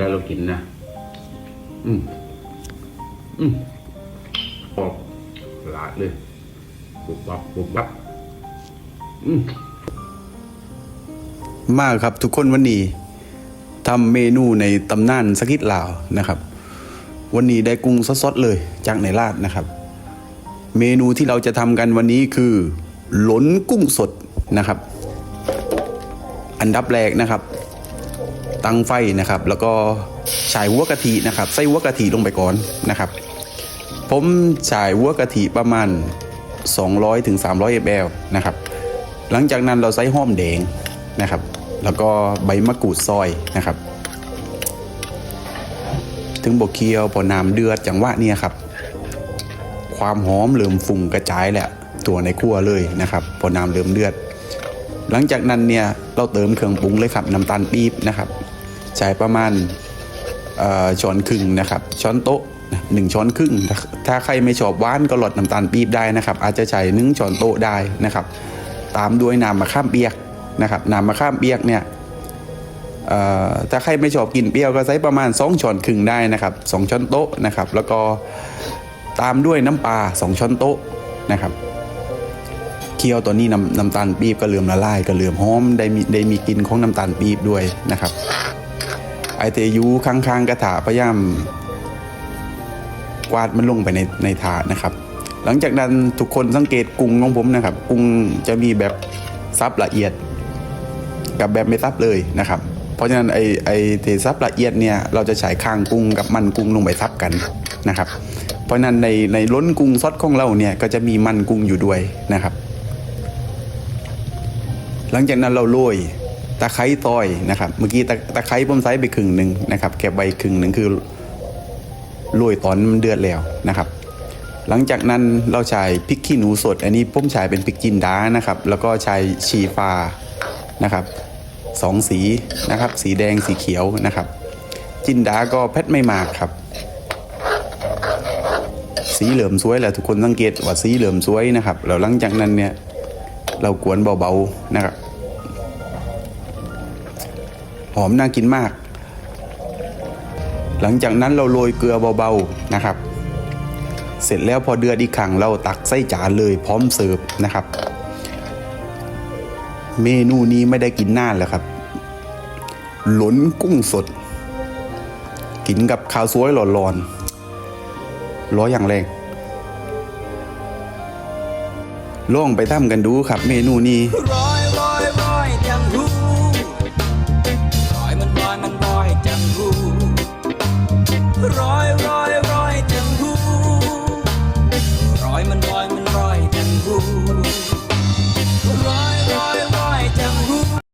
แล้วเรากินนะ อืมอืมออกหลาดเลยบุบบับบุบบับอืมมากครับทุกคนวันนี้ทำเมนูในตำนานสกิดลาวนะครับ วันนี้ได้กุ้งสดๆเลยจากในลาดนะครับ เมนูที่เราจะทำกันวันนี้คือหลนกุ้งสดนะครับ อันดับแรกนะครับ ตั้งไฟนะครับ แล้วก็ฉายหัวกะทินะครับ ใส่หัวกะทิลงไปก่อนนะครับ ผมฉายหัวกะทิประมาณ 200ถึง300 ml นะครับ หลังจากนั้นเราใส่ห้อมแดงนะครับ แล้วก็ใบมะกรูดซอยนะครับ ถึงบกเคียวพอน้ำเดือดจังหวะเนี่ยครับ ความหอมเริ่มฟุ้งกระจายแหละตัวในครัวเลยนะครับ พอน้ำเริ่มเดือดหลังจากนั้นเนี่ยเราเติมเครื่องปรุงเลยครับน้ำตาลปี๊บนะครับ ใช้ประมาณช้อนครึ่งนะครับช้อนโต๊ะหนึ่งช้อนครึ่ง ถ้าใครไม่ชอบหวานก็ลดน้ำตาลปี๊บได้นะครับ อาจจะใช้หนึ่งช้อนโต๊ะได้นะครับ ตามด้วยน้ำมะข้ามเปียกนะครับน้ำมะข้ามเปียกเนี่ยถ้าใครไม่ชอบกินเปรี้ยวก็ใช้ประมาณ 2ช้อนครึ่งได้นะครับสองช้อนโต๊ะนะครับ แล้วก็ตามด้วยน้ำปลา2ช้อนโต๊ะนะครับเคี่ยวตัวนี้น้ำน้ำตาลปี๊บก็เลื่อมละลายก็เลื่อมหอมได้มีได้มีกลิ่นของน้ำตาลปี๊บด้วยนะครับ ไอเตยูข้างๆกระถาพยายามกวาดมันลงไปในในถาดนะครับ หลังจากนั้นทุกคนสังเกตกุ้งของผมนะครับ กุ้งจะมีแบบซับละเอียด กับแบบไม่ซับเลยนะครับ เพราะฉะนั้นไอไอเทซับละเอียดเนี่ยเราจะใช้ข้างกุ้งกับมันกุ้งลงไปซับกันนะครับ เพราะฉะนั้นในในล้นกุ้งซดของเราเนี่ยก็จะมีมันกุ้งอยู่ด้วยนะครับ หลังจากนั้นเราโรย ตะไคร้ซอยนะครับเมื่อกี้ตะตะไคร้ผมใส่ไปครึ่งหนึ่งนะครับเก็บไว้ครึ่งหนึ่งคือโรยตอนมันเดือดแล้วนะครับ หลังจากนั้นเราใช้พริกขี้หนูสด อันนี้ผมใช้เป็นพริกจินดานะครับ แล้วก็ใช้ชีฟ้านะครับสองสีนะครับ สีแดงสีเขียวนะครับ จินดาก็เพชรไม่มากครับ สีเหลือมสวยแหละทุกคนสังเกตว่าสีเหลือมสวยนะครับแล้วหลังจากนั้นเนี่ยเรากวนเบาๆนะครับ หอมน่ากินมาก หลังจากนั้นเราโรยเกลือเบาๆนะครับ เสร็จแล้วพอเดือดอีกครั้งเราตักใส่จานเลยพร้อมเสิร์ฟนะครับ เมนูนี้ไม่ได้กินนานแล้วครับ หลนกุ้งสด กินกับข้าวสวยร้อนๆร้อยอย่างแรงลองไปทำกันดูครับเมนูนี้ร้อย The Pro